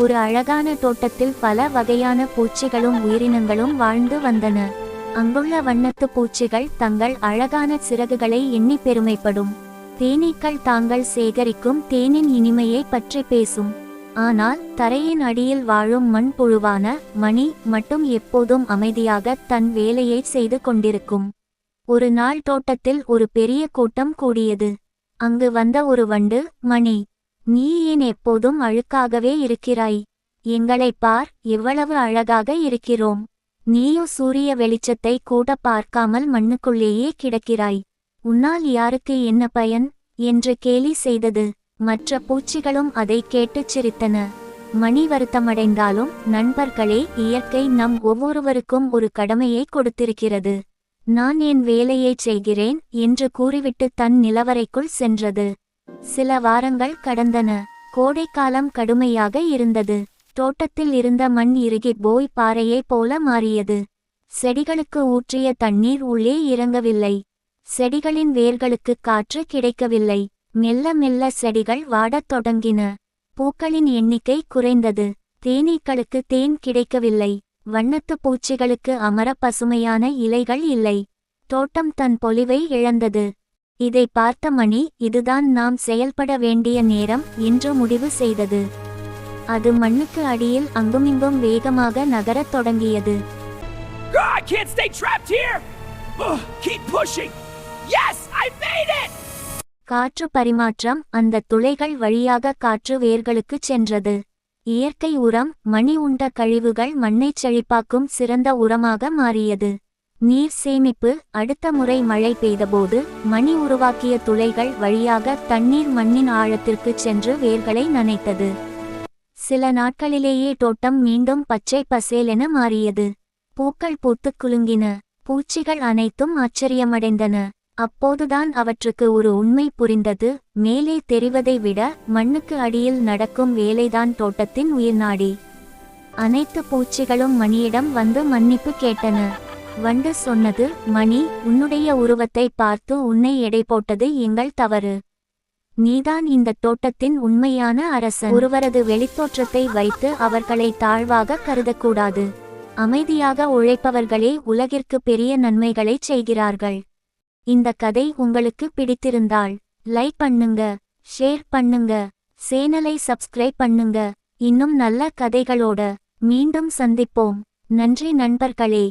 ஒரு அழகான தோட்டத்தில் பல வகையான பூச்சிகளும் உயிரினங்களும் வாழ்ந்து வந்தன. அங்குள்ள வண்ணத்து பூச்சிகள் தங்கள் அழகான சிறகுகளை எண்ணி பெருமைப்படும். தேனீக்கள் தாங்கள் சேகரிக்கும் தேனின் இனிமையை பற்றி பேசும். ஆனால் தரையின் அடியில் வாழும் மண்புழுவான மணி மட்டும் எப்போதும் அமைதியாக தன் வேலையை செய்து கொண்டிருக்கும். ஒரு நாள் தோட்டத்தில் ஒரு பெரிய கூட்டம் கூடியது. அங்கு வந்த ஒரு வண்டு மணி நீ ஏன் எப்போதும் அழுக்காகவே இருக்கிறாய்? எங்களைப் பார் எவ்வளவு அழகாக இருக்கிறோம். நீயோ சூரிய வெளிச்சத்தை கூட பார்க்காமல் மண்ணுக்குள்ளேயே கிடக்கிறாய். உன்னால் யாருக்கு என்ன பயன்? என்று கேலி செய்தது. மற்ற பூச்சிகளும் அதை கேட்டுச் சிரித்தன. மணி வருத்தமடைந்தாலும் நண்பர்களே இயற்கை நம் ஒவ்வொருவருக்கும் ஒரு கடமையை கொடுத்திருக்கிறது. நான் என் வேலையைச் செய்கிறேன் என்று கூறிவிட்டு தன் நிலவரைக்குள் சென்றது. சில வாரங்கள் கடந்தன. கோடைக்காலம் கடுமையாக இருந்தது. தோட்டத்தில் இருந்த மண் இறுகி போய் பாறையைப் போல மாறியது. செடிகளுக்கு ஊற்றிய தண்ணீர் உள்ளே இறங்கவில்லை. செடிகளின் வேர்களுக்கு காற்று கிடைக்கவில்லை. மெல்ல மெல்ல செடிகள் வாடத் தொடங்கின. பூக்களின் எண்ணிக்கை குறைந்தது. தேனீக்களுக்கு தேன் கிடைக்கவில்லை. வண்ணத்து பூச்சிகளுக்கு அமர பசுமையான இலைகள் இல்லை. தோட்டம் தன் பொலிவை இழந்தது. இதை பார்த்த மணி இதுதான் நாம் செயல்பட வேண்டிய நேரம் என்று முடிவு செய்தது. அது மண்ணுக்கு அடியில் அங்குமிங்கும் வேகமாக நகரத் தொடங்கியது! காற்று பரிமாற்றம் அந்த துளைகள் வழியாக காற்று வேர்களுக்குச் சென்றது. இயற்கை உரம் மணி உண்ட கழிவுகள் மண்ணைச் செழிப்பாக்கும் சிறந்த உரமாக மாறியது. நீர் சேமிப்பு அடுத்த முறை மழை பெய்தபோது மணி உருவாக்கிய துளைகள் வழியாக தண்ணீர் மண்ணின் ஆழத்திற்குச் சென்று வேர்களை நனைத்தது. சில நாட்களிலேயே தோட்டம் மீண்டும் பச்சை பசேலென மாறியது. பூக்கள் பூத்துக் குலுங்கின. பூச்சிகள் அனைத்தும் ஆச்சரியமடைந்தன. அப்போதுதான் அவற்றுக்கு ஒரு உண்மை புரிந்தது. மேலே தெரிவதை விட மண்ணுக்கு அடியில் நடக்கும் வேலைதான் தோட்டத்தின் உயிர்நாடி அனைத்து பூச்சிகளும் மணியிடம் வந்து மன்னிப்பு கேட்டன. வண்டு சொன்னது மணி உன்னுடைய உருவத்தை பார்த்து உன்னை எடை போட்டது எங்கள் தவறு. நீதான் இந்த தோட்டத்தின் உண்மையான அரசன். ஒருவரது வெளித்தோற்றத்தை வைத்து அவர்களை தாழ்வாக கருதக்கூடாது. அமைதியாக உழைப்பவர்களே உலகிற்கு பெரிய நன்மைகளைச் செய்கிறார்கள். இந்த கதை உங்களுக்கு பிடித்திருந்தால் லைக் பண்ணுங்க ஷேர் பண்ணுங்க சேனலை சப்ஸ்கிரைப் பண்ணுங்க. இன்னும் நல்ல கதைகளோட மீண்டும் சந்திப்போம். நன்றி நண்பர்களே.